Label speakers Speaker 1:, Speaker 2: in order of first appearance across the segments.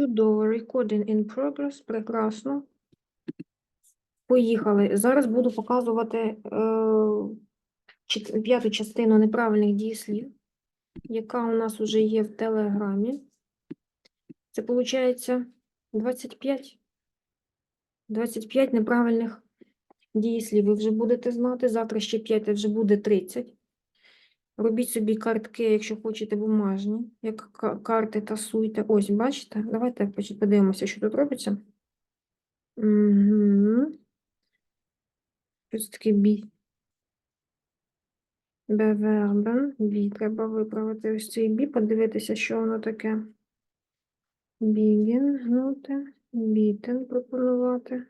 Speaker 1: Чудово. Recording in progress. Прекрасно. Поїхали. Зараз буду показувати е, п'яту частину неправильних дієслів, яка у нас вже є в Телеграмі. Це виходить 25. 25 неправильних дієслів. Ви вже будете знати. Завтра ще 5, це вже буде 30. Робіть собі картки, якщо хочете, бумажні, як карти тасуйте. Ось, бачите? Давайте подивимося, що тут робиться. Угу. Щось таке бі. Бевербен. Бі. Треба виправити ось цей бі, подивитися, що воно таке. Бігін, гнути, бітен пропонувати.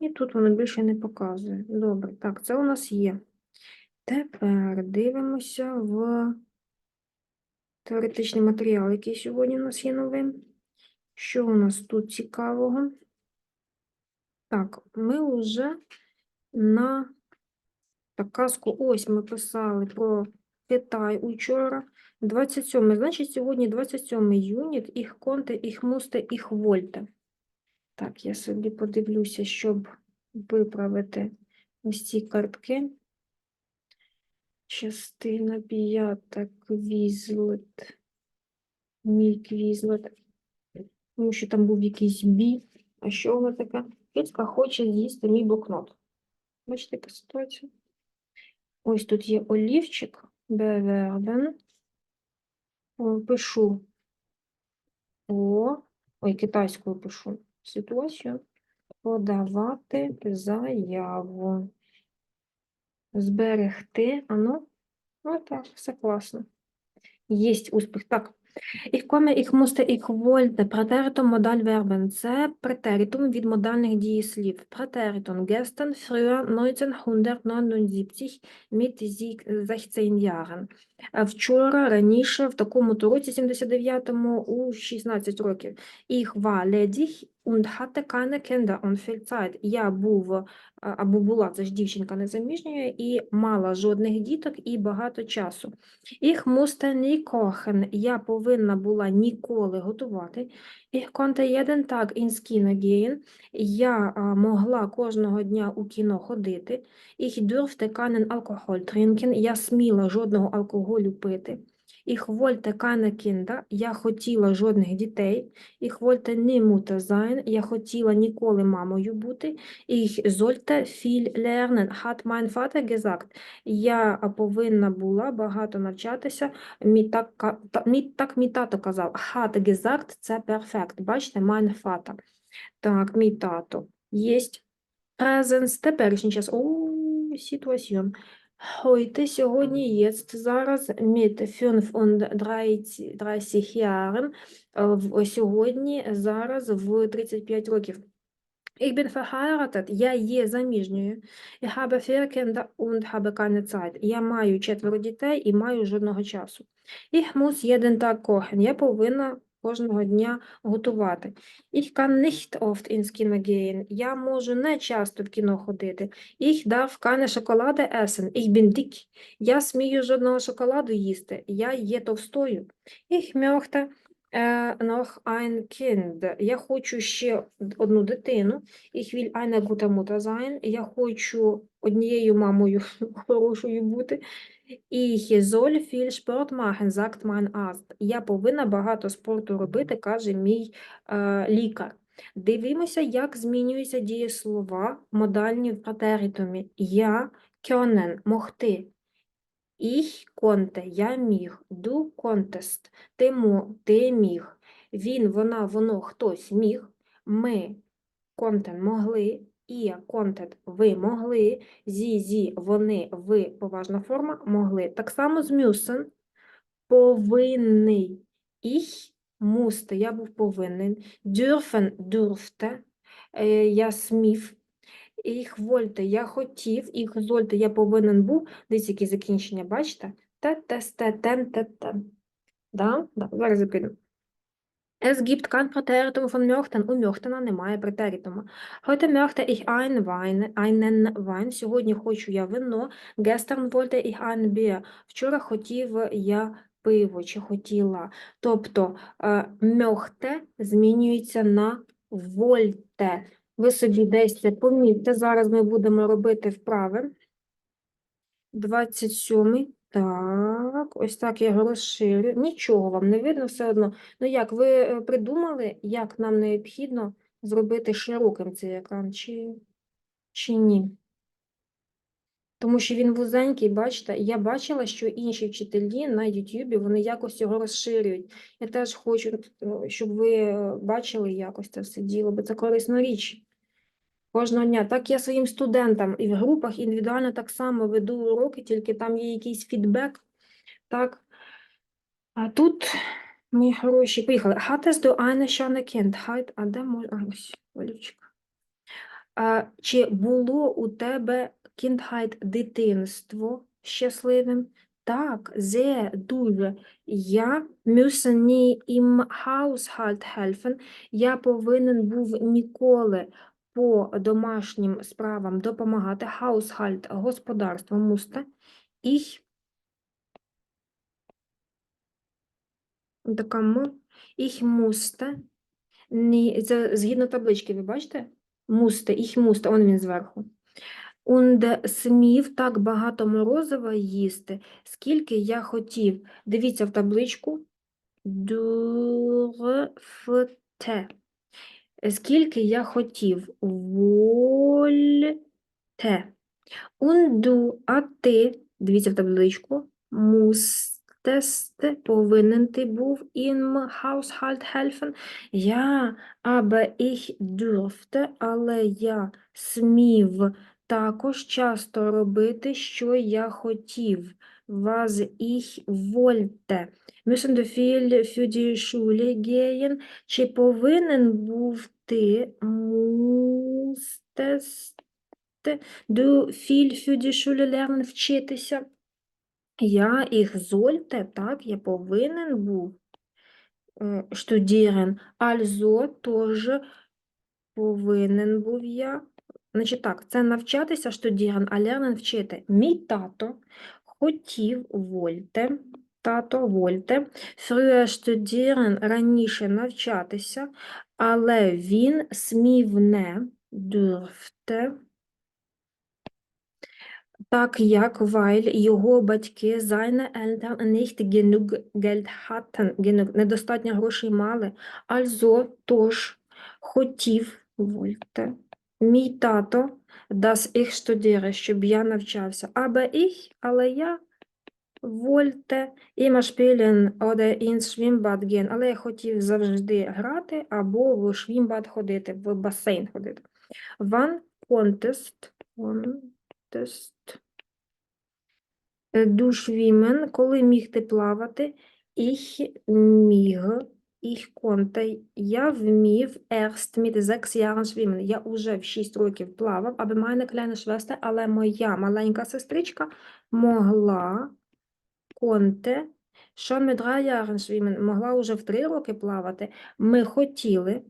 Speaker 1: І тут воно більше не показує. Добре, так, це у нас є. Тепер дивимося в теоретичний матеріал, який сьогодні у нас є новим. Що у нас тут цікавого? Так, ми вже на казку ось ми писали про Китай учора. 27, значить, сьогодні 27 юніт, їх конте, їх мусте, їх вольте. Так, я собі подивлюся, щоб виправити ось ці картки. Частина п'ята квізлет. Мій квізлет. Тому що там був якийсь бі. А що воно таке? Кицька хоче з'їсти мій блокнот. Бачите, яка ситуація? Ось тут є олівчик. Бевербен. О, Пишу. О, ой, китайською пишу. Ситуацію. Подавати заяву. Зберегти. Ану. Ну так, все класно. Єсть успіх. Так. Ich komme, ich musste, ich wollte. Präteritum Modal Verben. Це претеритум від модальних дієслів. Präteritum. Gestern, früher, 1979, mit 16 Jahren. Вчора, раніше, в такому-то році, 79-му, у 16 років. Ich war ledig und hatte keine Kinder und viel Zeit. Я був, е, або була, це ж дівчинка незаміжньою, і мала жодних діток і багато часу. Ich musste nie kochen. Я повинна була ніколи готувати. Ich konnte jeden Tag ins Kino gehen. Я а, могла кожного дня у кіно ходити. Ich durfte keinen Alkohol trinken. Я сміла жодного алкоголю пити. Wollte keine Kinder. Я хотіла жодних дітей. Wollte nie Mutter sein. Я хотіла ніколи мамою бути. Ich sollte viel lernen, hat mein Vater gesagt. Я повинна була багато навчатися. Мій так, мій, так тато казав. Hat gesagt – це перфект. Бачите, mein Vater. Так, мій тато. Єсть. Presence – теперішній час. О, ситуаціон. Heute, сьогодні, єсть, зараз, mit 35 Jahren, е, в- сьогодні, зараз, в 35 років. Ich bin verheiratet, я є заміжньою. Vier Kinder und habe keine Zeit. Я маю четверо дітей і маю жодного часу. Ich muss jeden Tag kochen. Я повинна кожного дня готувати. Ich kann nicht oft ins Kino gehen. Я можу не часто в кіно ходити. Ich darf keine Schokolade essen. Ich bin dick. Я смію жодного шоколаду їсти. Я є товстою. Ich möchte noch ein Kind. Я хочу ще одну дитину. Ich will eine gute Mutter sein. Я хочу однією мамою хорошою бути. Ich soll viel Sport machen, sagt. Я повинна багато спорту робити, каже мій е, лікар. Дивимося, як змінюються дієслова модальні в претеритумі. Я können – могти. Ich konnte – я міг. Du konntest – ти, міг. Він, вона, воно, хтось міг. Ми контент могли, і контент ви могли, зі, зі, вони, ви, поважна форма, могли. Так само з müssen повинний. Ich musste, я був повинен. Dürfen, durfte, е, я смів. Ich wollte, я хотів. Ich sollte, я повинен був. Дивіться, які закінчення, бачите? Те, тес, те, тен, те, тен. Да? Да, зараз запитаю. Es gibt kein Präteritum von möchten. У möchtена немає претеритума. Heute möchte ich ein Wein, einen Wein. Сьогодні хочу я вино. Gestern wollte ich ein Bier. Вчора хотів я пиво чи хотіла. Тобто е, мьохте змінюється на вольте. Ви собі десь це помітьте. Зараз ми будемо робити вправи. 27. Так, ось так я його розширю. Нічого вам не видно все одно. Ну як, ви е, придумали, як нам необхідно зробити широким цей екран, чи, чи ні? Тому що він вузенький, бачите, я бачила, що інші вчителі на Ютубі, вони якось його розширюють. Я теж хочу, е, щоб ви е, бачили якось це все діло, бо це корисна річ. Кожного дня. Так я своїм студентам і в групах індивідуально так само веду уроки, тільки там є якийсь фідбек. Так. А тут, мої хороші, поїхали. Hattest du eine schöne Kindheit? А де мой... Ось, Олівчика. А, чи було у тебе Kindheit дитинство щасливим? Так, sehr, дуже. Я müssen nie im Haushalt helfen. Я повинен був ніколи по домашнім справам допомагати. Haushalt – господарство, мусте. Ich така м. Ich musste. Ні, це згідно таблички, ви бачите? Мусте, ich musste, он він зверху. Und смів так багато морозива їсти, скільки я хотів. Дивіться в табличку. Durfte. Скільки я хотів. Вольте. Унду, а ти, дивіться в табличку, мустест, повинен ти був im Haushalt helfen. Я, aber ich durfte, але я смів також часто робити, що я хотів. Müssen du viel für die Schule gehen? Чи повинен був ти Schule lernen вчитися? Я їх зольте, так, я повинен був е, studieren. Also, тож повинен був я. Значить так, це навчатися studieren, а lernen вчити. Мій тато хотів вольте, тато вольте, studieren, раніше навчатися, але він смів не, dürfte, так як weil його батьки seine Eltern nicht genug Geld hatten, genug, недостатньо грошей мали, also, тож, хотів, вольте, мій тато, ich studiere, щоб я навчався, aber ich, але я, immer spielen oder ins Schwimmbad gehen, але я хотів завжди грати або в Schwimmbad ходити, в басейн ходити. Е, du schwimmen, коли міг ти плавати, ich міг, ich konnte, я вмів erst mit sechs Jahren schwimmen. Я уже в 6 років плавав, aber meine kleine Schwester, але моя маленька сестричка могла, konnte, schon mit drei Jahren schwimmen, могла уже в 3 роки плавати. Ми хотіли,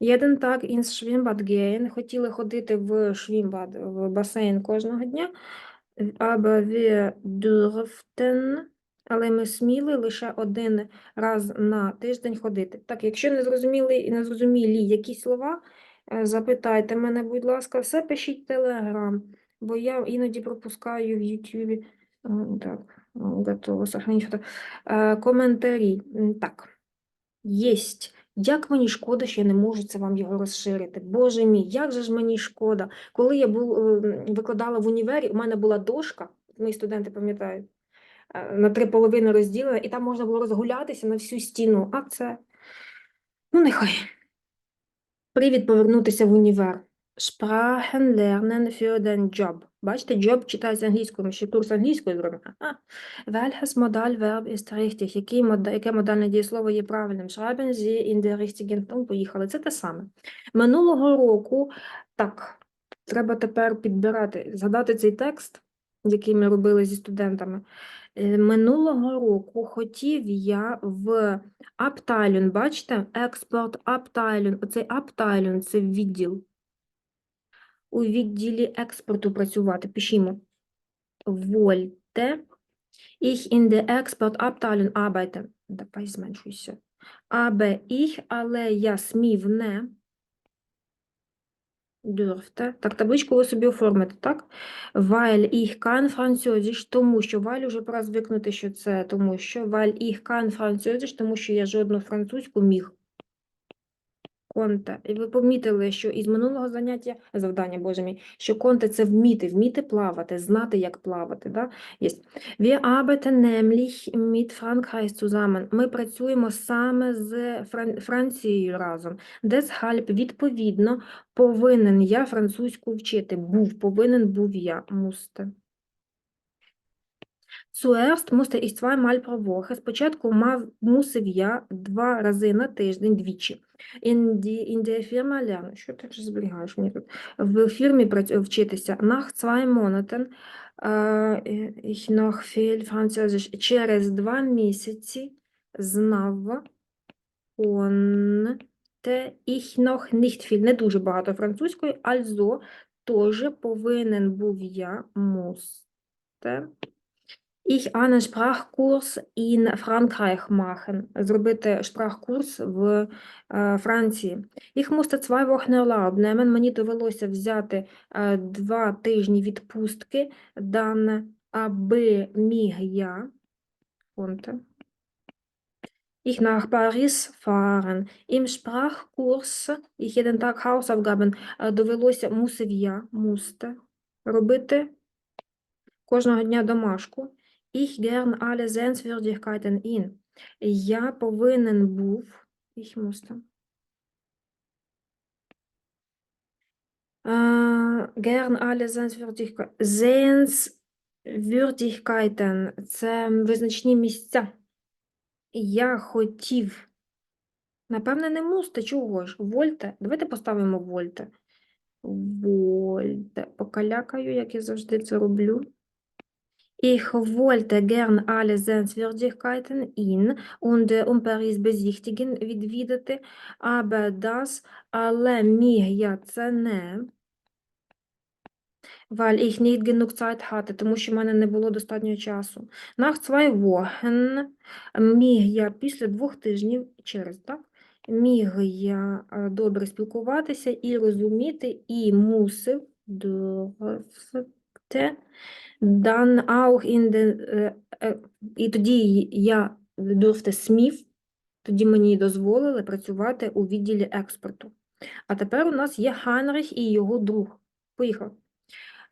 Speaker 1: Jeden Tag ins Schwimmbad gehen. Хотіли ходити в Schwimmbad, в басейн кожного дня. Aber wir durften, але ми сміли лише один раз на тиждень ходити. Так, якщо не зрозуміли і не зрозумілі якісь слова, е, запитайте мене, будь ласка, все пишіть в Telegram, бо я іноді пропускаю в YouTube. Так, готово сохранить. Е, Коментарі. Так, єсть. Як мені шкода, що я не можу це вам його розширити. Боже мій, як же ж мені шкода. Коли я був, е, викладала в універі, у мене була дошка, мої студенти пам'ятають, е, на три половини розділена, і там можна було розгулятися на всю стіну. А це, ну нехай. Привід повернутися в універ. Sprachen lernen für den Job. Бачите, job читається англійською, ми ще курс англійської зробимо. Welches Modalverb ist richtig? Який мода- яке модальне дієслово є правильним? Schreiben Sie in der richtigen... Ну, поїхали. Це те саме. Минулого року, так, треба тепер підбирати, згадати цей текст, який ми робили зі студентами. Е, Минулого року хотів я в Abteilung, бачите, експорт Abteilung, оцей Abteilung – це відділ. У відділі експорту працювати, пишімо. Вольте. ich in der Exportabteilung arbeite. Давай зменшуйся. Aber ich, але я смів не. Дürfte. Так, табличку ви собі оформите, так? Weil ich kann Französisch, тому що, weil уже пора звикнути, що це тому що, weil ich kann Französisch, тому що я жодну французьку міг. Конте. І ви помітили, що із минулого заняття, завдання, боже мій, що конте це вміти, вміти плавати, знати, як плавати. Да? Wir arbeiten nämlich mit Frankreich zusammen. Ми працюємо саме з Фран- Францією разом. Deshalb, відповідно, повинен я французьку вчити. Був, повинен був я. Мусте. Zuerst musste ich zweimal pro Woche. Спочатку мав, мусив я два рази на тиждень, двічі. Die, in Firma lernen. Що ти зберігаєш мені тут? В фірмі вчитися. Nach zwei Monaten äh, ich noch viel Französisch. Через два місяці знав konnte ich noch nicht viel. Не дуже багато французької, also теж повинен був я, musste ich einen Sprachkurs in Frankreich machen. Зробити шпрахкурс в е, Франції. Ich musste zwei Wochen Urlaub nehmen. Мені довелося взяти е, два тижні відпустки, dann, аби міг я konnte ich nach Paris fahren. Im Sprachkurs ich jeden Tag Hausaufgaben е, довелося, мусив я, musste, робити кожного дня домашку. Ich gern alle Sehenswürdigkeiten in. Я повинен був, ich musste. Äh, gern alle Sehenswürdigkeiten. Sehenswürdigkeiten – це визначні місця. Я хотів. Напевне, не мусте, чого ж? Вольте. Давайте поставимо вольте. Вольте. Покалякаю, як я завжди це роблю. Ich wollte gern alle Sehenswürdigkeiten in und äh, um Paris besichtigen, відвідати, aber das, але міг я це не, weil ich nicht genug Zeit hatte, тому що в мене не було достатньо часу. Nach zwei Wochen міг я після двох тижнів, через, так? Міг я добре спілкуватися і розуміти, і мусив, durfte, dann auch in den, е, е, і тоді я durfte смів, тоді мені дозволили працювати у відділі експорту. А тепер у нас є Хайнрих і його друг. Поїхав.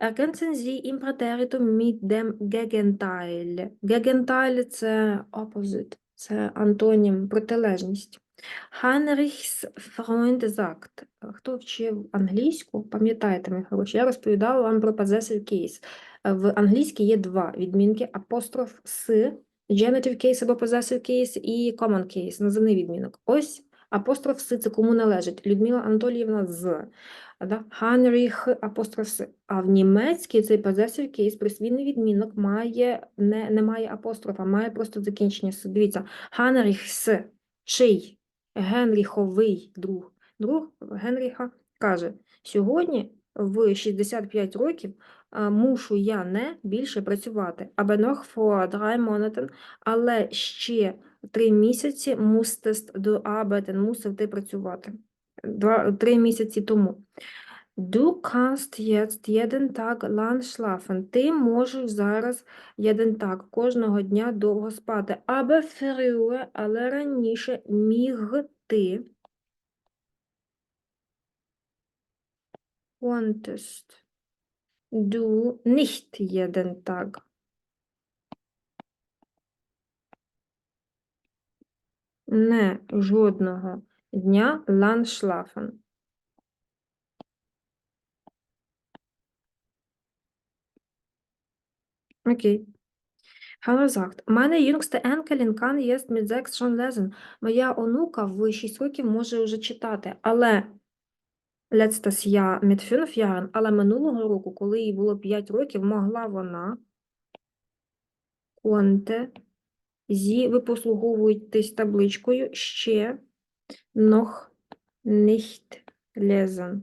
Speaker 1: Ergänzen Sie im Präteritum mit dem Gegenteil. Gegenteil – це opposite, це антонім, протилежність. Heinrichs Freund sagt. Хто вчив англійську, пам'ятаєте, мій хороші, я розповідала вам про possessive case. В англійській є два відмінки, апостроф с, genitive case або possessive case і common case, називний відмінок. Ось апостроф с – це кому належить. Людмила Анатоліївна з. Да? Heinrich апостроф с. А в німецькій цей possessive case, присвійний відмінок, має, не, не має апострофа, має просто закінчення. Дивіться, Heinrich с. Чий? Генріховий друг. Друг Генріха каже, сьогодні в 65 років мушу я не більше працювати. аби нох drei але ще три місяці мустест до абетен, мусив ти працювати. Два, три місяці тому. Du kannst jetzt jeden Tag lang schlafen. Ти можеш зараз jeden Tag кожного дня довго спати. Aber früher, але раніше міг ти konntest du nicht jeden Tag. Не жодного дня lang schlafen. Окей. Hallo sagt, meine jüngste Enkelin kann jetzt mit sechs schon. Моя онука в 6 років може вже читати, але letztes Jahr mit fünf але минулого року, коли їй було 5 років, могла вона konnte зі, ви послуговуєтесь табличкою ще noch nicht lesen.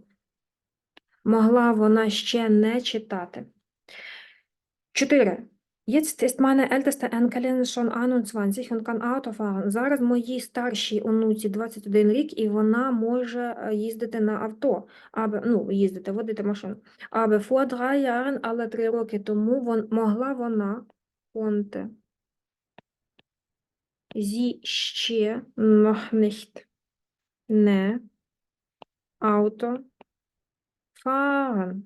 Speaker 1: Могла вона ще не читати. Чотири. Jetzt ist meine älteste Enkelin schon 21 und kann Auto fahren. Зараз моїй старшій онуці 21 рік, і вона може е, їздити на авто, аби, ну, їздити, водити машину. Аби vor drei Jahren, але три роки тому, вон, могла вона, konnte, sie ще noch nicht, не, Auto fahren.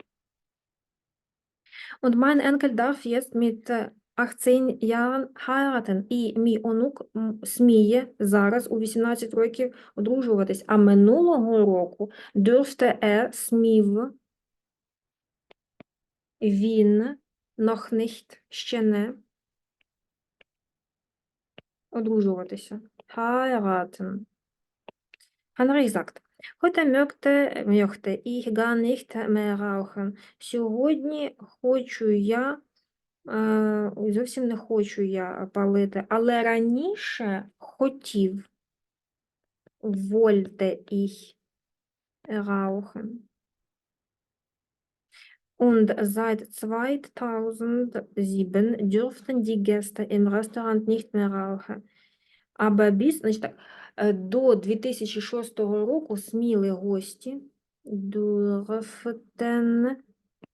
Speaker 1: Und mein Enkel darf jetzt mit äh, 18 Jahren heiraten. І мій онук сміє зараз у 18 років одружуватись. А минулого року er смів він noch nicht ще не одружуватися. Heiraten. Heute möchte, möchte ich gar nicht mehr rauchen. Сьогодні хочу я, е, ой, зовсім не хочу я палити, але раніше хотів. Wollte ich rauchen. Und seit 2007 dürften die Gäste im Restaurant nicht mehr rauchen. Aber bis, значить так, е, до 2006 року сміли гості dürften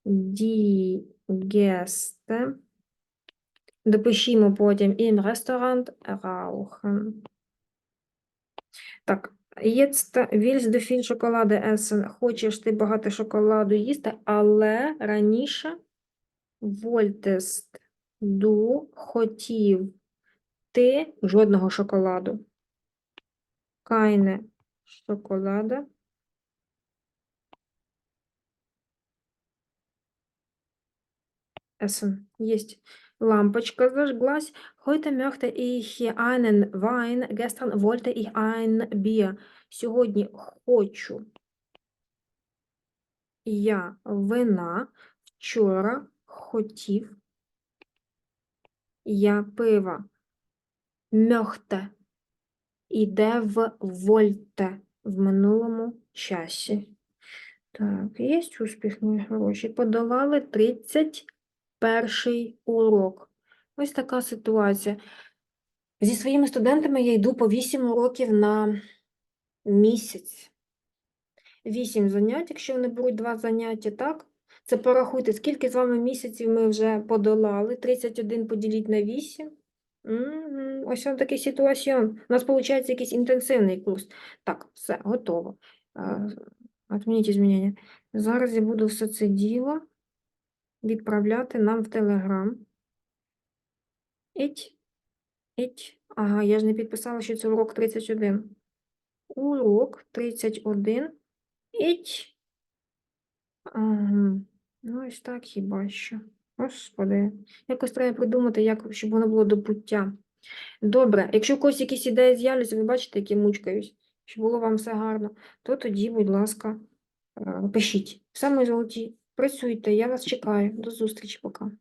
Speaker 1: die Gäste, допишімо потім im Restaurant rauchen. Так, willst du viel шоколаду essen? Хочеш ти багато шоколаду їсти, але раніше wolltest du хотів ти жодного шоколаду. Keine Schokolade. Essen. Есть. Лампочка зажглась. Heute möchte ich einen Wein. Gestern wollte ich ein Bier. Сьогодні хочу я вина. Вчора хотів я пива. Möchte іде в вольте в минулому часі. Так, є успіх, мої гроші. Подолали 31 урок. Ось така ситуація. Зі своїми студентами я йду по 8 уроків на місяць. 8 занять, якщо вони беруть 2 заняття, так? Це порахуйте, скільки з вами місяців ми вже подолали. 31 поділіть на 8. Мгм, Ось он такий ситуаціон. У нас виходить якийсь інтенсивний курс. Так, все, готово. Е, Отмініть змінення. Зараз я буду все це діло відправляти нам в Телеграм. Іть, іть. Ага, я ж не підписала, що це урок 31. Урок 31. Іть. Ага. Ну, ось так хіба що. Господи, якось треба придумати, як, щоб воно було до пуття. Добре, якщо у когось якісь ідеї з'являться, ви бачите, які мучкаюсь, щоб було вам все гарно, то тоді, будь ласка, е, пишіть. Саме золоті, працюйте, я вас чекаю. До зустрічі, пока.